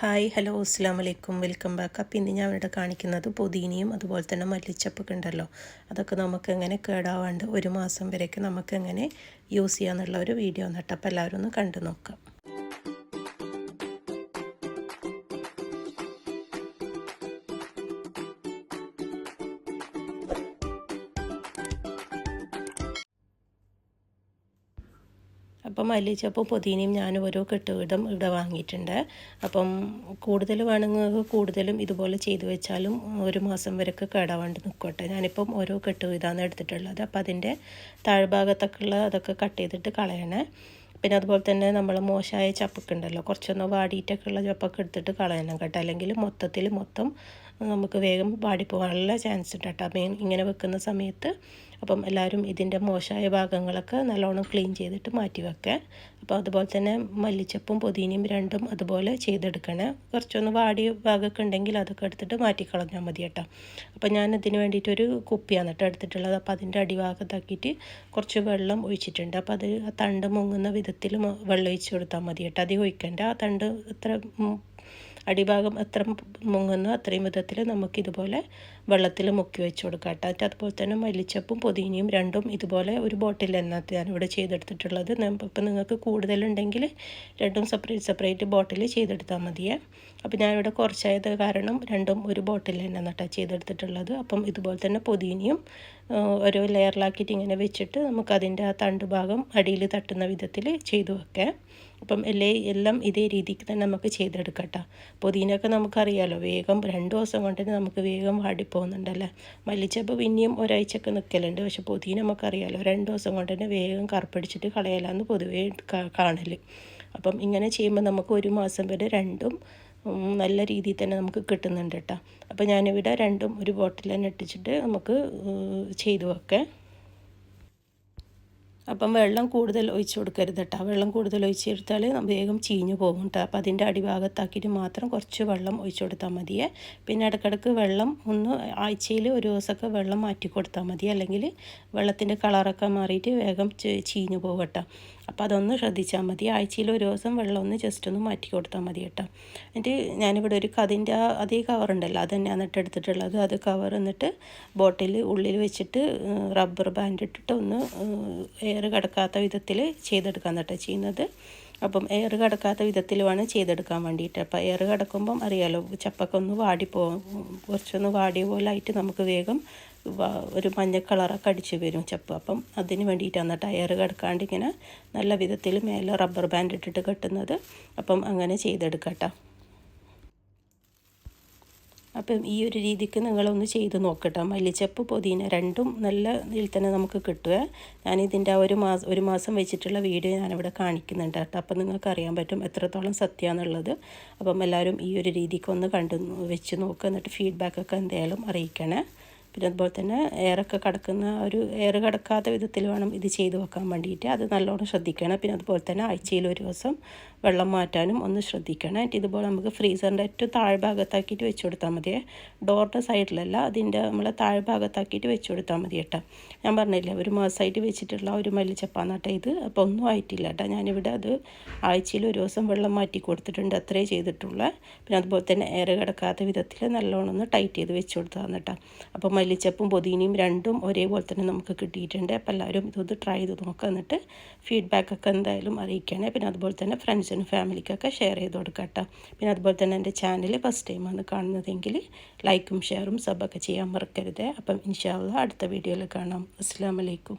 Hi hello അസ്സാം വലൈക്കും welcome back അപ്പം. ഇന്ന് ഞാൻ ഇവിടെ കാണിക്കുന്നത് പുതിനയും അതുപോലെ തന്നെ മല്ലിച്ചപ്പൊക്കെ ഉണ്ടല്ലോ. അതൊക്കെ നമുക്ക് എങ്ങനെ കേടാവാണ്ട് ഒരു മാസം വരെയൊക്കെ നമുക്ക് എങ്ങനെ യൂസ് ചെയ്യാന്നുള്ള ഒരു വീഡിയോ എന്നിട്ട് അപ്പോൾ എല്ലാവരും ഒന്ന് കണ്ടു നോക്കാം. അപ്പം മല്ലിച്ചപ്പും പുതിനയും ഞാനും ഓരോ കെട്ടുവിടം ഇവിടെ വാങ്ങിയിട്ടുണ്ട്. അപ്പം കൂടുതൽ വേണമെങ്കിൽ കൂടുതലും ഇതുപോലെ ചെയ്തു വെച്ചാലും ഒരു മാസം വരെയൊക്കെ കേടാവാണ്ട് നിൽക്കട്ടെ. ഞാനിപ്പം ഓരോ കെട്ടുവിധാണ് എടുത്തിട്ടുള്ളത്. അപ്പം അതിന്റെ താഴ്ഭാഗത്തൊക്കെയുള്ള അതൊക്കെ കട്ട് ചെയ്തിട്ട് കളയണേ. പിന്നെ അതുപോലെ തന്നെ നമ്മൾ മോശമായ ചപ്പൊക്കെ ഉണ്ടല്ലോ കുറച്ചൊന്ന് വാടിയിട്ടൊക്കെ ഉള്ള ചപ്പൊക്കെ എടുത്തിട്ട് കളയണം കേട്ടോ. അല്ലെങ്കിൽ മൊത്തത്തിൽ മൊത്തം നമുക്ക് വേഗം വാടിപ്പോകാനുള്ള ചാൻസ് ഉണ്ട് കേട്ടോ അപ്പം ഇങ്ങനെ വെക്കുന്ന സമയത്ത് അപ്പം എല്ലാവരും ഇതിന്റെ മോശമായ ഭാഗങ്ങളൊക്കെ നല്ലോണം ക്ലീൻ ചെയ്തിട്ട് മാറ്റി വെക്കുക അപ്പോൾ അതുപോലെ തന്നെ മല്ലിച്ചപ്പും പുതിനയും രണ്ടും അതുപോലെ ചെയ്തെടുക്കണേ. കുറച്ചൊന്ന് വാടിയ ഭാഗമൊക്കെ ഉണ്ടെങ്കിൽ അതൊക്കെ എടുത്തിട്ട് മാറ്റി കളഞ്ഞാൽ മതി കേട്ടോ. അപ്പോൾ ഞാൻ ഇതിന് വേണ്ടിയിട്ടൊരു കുപ്പിയാണ് കേട്ടോ എടുത്തിട്ടുള്ളത്. അപ്പോൾ അതിന്റെ അടിഭാഗത്താക്കിയിട്ട് കുറച്ച് വെള്ളം ഒഴിച്ചിട്ടുണ്ട്. അപ്പോൾ അത് ആ തണ്ട് മുങ്ങുന്ന വിധത്തിൽ വെള്ളം ഒഴിച്ച് കൊടുത്താൽ മതി കേട്ടോ. അധികം ഒഴിക്കണ്ട. ആ തണ്ട് ഇത്ര അടിഭാഗം എത്ര മുങ്ങുന്നോ അത്രയും വിധത്തിൽ നമുക്കിതുപോലെ വെള്ളത്തിൽ മുക്കി വെച്ച് കൊടുക്കാം കേട്ടോ. അതുപോലെ തന്നെ മല്ലിച്ചപ്പും പൊതിനയും രണ്ടും ഇതുപോലെ ഒരു ബോട്ടിൽ എണ്ണത്ത് ഞാനിവിടെ ചെയ്തെടുത്തിട്ടുള്ളത്. ഇപ്പം നിങ്ങൾക്ക് കൂടുതലുണ്ടെങ്കിൽ രണ്ടും സെപ്പറേറ്റ് സെപ്പറേറ്റ് ബോട്ടിൽ ചെയ്തെടുത്താൽ മതിയേ. അപ്പോൾ ഞാനിവിടെ കുറച്ചായത് കാരണം രണ്ടും ഒരു ബോട്ടിൽ തന്നെ നട്ടാ ചെയ്തെടുത്തിട്ടുള്ളത്. അപ്പം ഇതുപോലെ തന്നെ പൊതിനിയും ഓരോ ലെയറിലാക്കിയിട്ട് ഇങ്ങനെ വെച്ചിട്ട് നമുക്കതിന്റെ ആ തണ്ട് ഭാഗം അടിയിൽ തട്ടുന്ന വിധത്തിൽ ചെയ്തു വെക്കാം. അപ്പം എല്ലേ എല്ലാം ഇതേ രീതിക്ക് തന്നെ നമുക്ക് ചെയ്തെടുക്കട്ടോ. പുതിനൊക്കെ നമുക്കറിയാലോ വേഗം രണ്ട് ദിവസം കൊണ്ട് തന്നെ നമുക്ക് വേഗം വാടിപ്പോകുന്നുണ്ടല്ലേ? മല്ലിച്ചപ്പ് പിന്നെയും ഒരാഴ്ചയൊക്കെ നിൽക്കലുണ്ട്. പക്ഷെ പുതിന നമുക്കറിയാലോ രണ്ട് ദിവസം കൊണ്ട് തന്നെ വേഗം കറുപ്പടിച്ചിട്ട് കളയലാന്ന് പൊതുവേ കാണൽ അപ്പം ഇങ്ങനെ ചെയ്യുമ്പോൾ നമുക്ക് ഒരു മാസം വരെ രണ്ടും നല്ല രീതിയിൽ തന്നെ നമുക്ക് കിട്ടുന്നുണ്ട് കേട്ടോ. അപ്പോൾ ഞാനിവിടെ രണ്ടും ഒരു ബോട്ടിൽ തന്നെ ഇട്ടിച്ചിട്ട് നമുക്ക് ചെയ്തു വെക്കാം. അപ്പം വെള്ളം കൂടുതൽ ഒഴിച്ചു കൊടുക്കരുത് കേട്ടോ വെള്ളം കൂടുതൽ ഒഴിച്ചെടുത്താൽ വേഗം ചീഞ്ഞു പോകും കേട്ടോ അപ്പം അതിന്റെ അടിഭാഗത്താക്കിയിട്ട് മാത്രം കുറച്ച് വെള്ളം ഒഴിച്ചു കൊടുത്താൽ മതിയേ. പിന്നെ ഇടയ്ക്കിടയ്ക്ക് വെള്ളം ഒന്ന് ആഴ്ചയിൽ ഒരു ദിവസമൊക്കെ വെള്ളം മാറ്റി കൊടുത്താൽ മതി അല്ലെങ്കിൽ വെള്ളത്തിന്റെ കളറൊക്കെ മാറിയിട്ട് വേഗം ചീഞ്ഞു പോകും അപ്പോൾ അതൊന്ന് ശ്രദ്ധിച്ചാൽ മതി. ആഴ്ചയിൽ ഒരു ദിവസം വെള്ളം ഒന്ന് ജസ്റ്റ് ഒന്ന് മാറ്റി കൊടുത്താൽ മതി കേട്ടോ. എന്നിട്ട് ഞാനിവിടെ ഒരു കതിന്റെ അതേ കവറുണ്ടല്ലോ അത് തന്നെയാണ് എന്നിട്ട് എടുത്തിട്ടുള്ളത്. അത് കവർ എന്നിട്ട് ബോട്ടിൽ ഉള്ളിൽ വെച്ചിട്ട് റബ്ബർ ബാൻഡ് ഇട്ടിട്ട് ഒന്ന് എയർ കിടക്കാത്ത വിധത്തിൽ ചെയ്തെടുക്കാൻ കേട്ടോ ചെയ്യുന്നത്. അപ്പം എയർ കിടക്കാത്ത വിധത്തിൽ വേണം ചെയ്തെടുക്കാൻ വേണ്ടിയിട്ട്. അപ്പോൾ എയർ കിടക്കുമ്പം അറിയാലോ ചപ്പൊക്കെ ഒന്ന് വാടിപ്പോ കുറച്ചൊന്ന് വാടിയ പോലെ ആയിട്ട് നമുക്ക് വേഗം ഒരു മഞ്ഞ കളറൊക്കെ അടിച്ച് വരും ചപ്പ്. അപ്പം അതിന് വേണ്ടിയിട്ടാണ് ടയർ കിടക്കാണ്ട് ഇങ്ങനെ നല്ല വിധത്തിൽ മേലെ റബ്ബർ ബാൻഡ് ഇട്ടിട്ട് കെട്ടുന്നത്. അപ്പം അങ്ങനെ ചെയ്തെടുക്കട്ടോ അപ്പം ഈ ഒരു രീതിക്ക് നിങ്ങളൊന്ന് ചെയ്ത് നോക്കട്ടോ. മല്ലിച്ചപ്പ് പൊതിന രണ്ടും നല്ല ഇതിൽ തന്നെ നമുക്ക് കിട്ടുക ഞാനിതിന്റെ ഒരു മാസം ഒരു മാസം വെച്ചിട്ടുള്ള വീഡിയോ ഞാനിവിടെ കാണിക്കുന്നുണ്ട് കേട്ടോ. അപ്പം നിങ്ങൾക്ക് അറിയാൻ പറ്റും എത്രത്തോളം സത്യമാണെന്നുള്ളത്. അപ്പം എല്ലാവരും ഈ ഒരു രീതിക്ക് ഒന്ന് കണ്ടു വെച്ച് നോക്കുക എന്നിട്ട് ഫീഡ്ബാക്കൊക്കെ എന്തായാലും അറിയിക്കണേ. പിന്നെ അതുപോലെ തന്നെ എയറൊക്കെ കിടക്കുന്ന ഒരു എയർ കിടക്കാത്ത വിധത്തിൽ വേണം ഇത് ചെയ്ത് വെക്കാൻ വേണ്ടിയിട്ട്. അത് നല്ലോണം ശ്രദ്ധിക്കണം. പിന്നെ അതുപോലെ തന്നെ ആഴ്ചയിൽ ഒരു ദിവസം വെള്ളം മാറ്റാനും ഒന്ന് ശ്രദ്ധിക്കണം. എന്നിട്ട് ഇതുപോലെ നമുക്ക് ഫ്രീസറിന്റെ ഏറ്റവും താഴ്ഭാഗത്താക്കിയിട്ട് വെച്ച് കൊടുത്താൽ മതി. ഡോറിന്റെ സൈഡിലല്ല അതിന്റെ നമ്മളെ താഴ്ഭാഗത്താക്കിയിട്ട് വെച്ച് കൊടുത്താൽ മതി കേട്ടോ. ഞാൻ പറഞ്ഞില്ലേ ഒരു മാസമായിട്ട് വെച്ചിട്ടുള്ള ഒരു മല്ലിച്ചപ്പാന്നാട്ടെ ഇത്. അപ്പോൾ ഒന്നും ആയിട്ടില്ല കേട്ടോ. ഞാനിവിടെ അത് ആഴ്ചയിൽ ഒരു ദിവസം വെള്ളം മാറ്റി കൊടുത്തിട്ടുണ്ട്. അത്രേ ചെയ്തിട്ടുള്ള. പിന്നെ അതുപോലെ തന്നെ എയർ കിടക്കാത്ത വിധത്തിൽ നല്ലോണം ഒന്ന് ടൈറ്റ് ചെയ്ത് വെച്ച് കൊടുത്താൽ കേട്ടോ. അപ്പോൾ മല്ലിച്ചപ്പും പൊതിനയും രണ്ടും ഒരേപോലെ തന്നെ നമുക്ക് കിട്ടിയിട്ടുണ്ട്. അപ്പോൾ എല്ലാവരും ഇതൊന്ന് ട്രൈ ചെയ്ത് നോക്കുക എന്നിട്ട് ഫീഡ്ബാക്കൊക്കെ എന്തായാലും അറിയിക്കണേ. പിന്നെ അതുപോലെ തന്നെ ഫ്രണ്ട്സിനും ഫാമിലിക്കൊക്കെ ഷെയർ ചെയ്ത് കൊടുക്കുക കേട്ടോ. പിന്നെ അതുപോലെ തന്നെ എന്റെ ചാനൽ ഫസ്റ്റ് ടൈമാണ് കാണുന്നതെങ്കിൽ ലൈക്കും ഷെയറും സബൊക്കെ ചെയ്യാൻ മറക്കരുത്. അപ്പം ഇൻഷാല്ല അടുത്ത വീഡിയോയിൽ കാണാം. അസ്സാം വലൈക്കും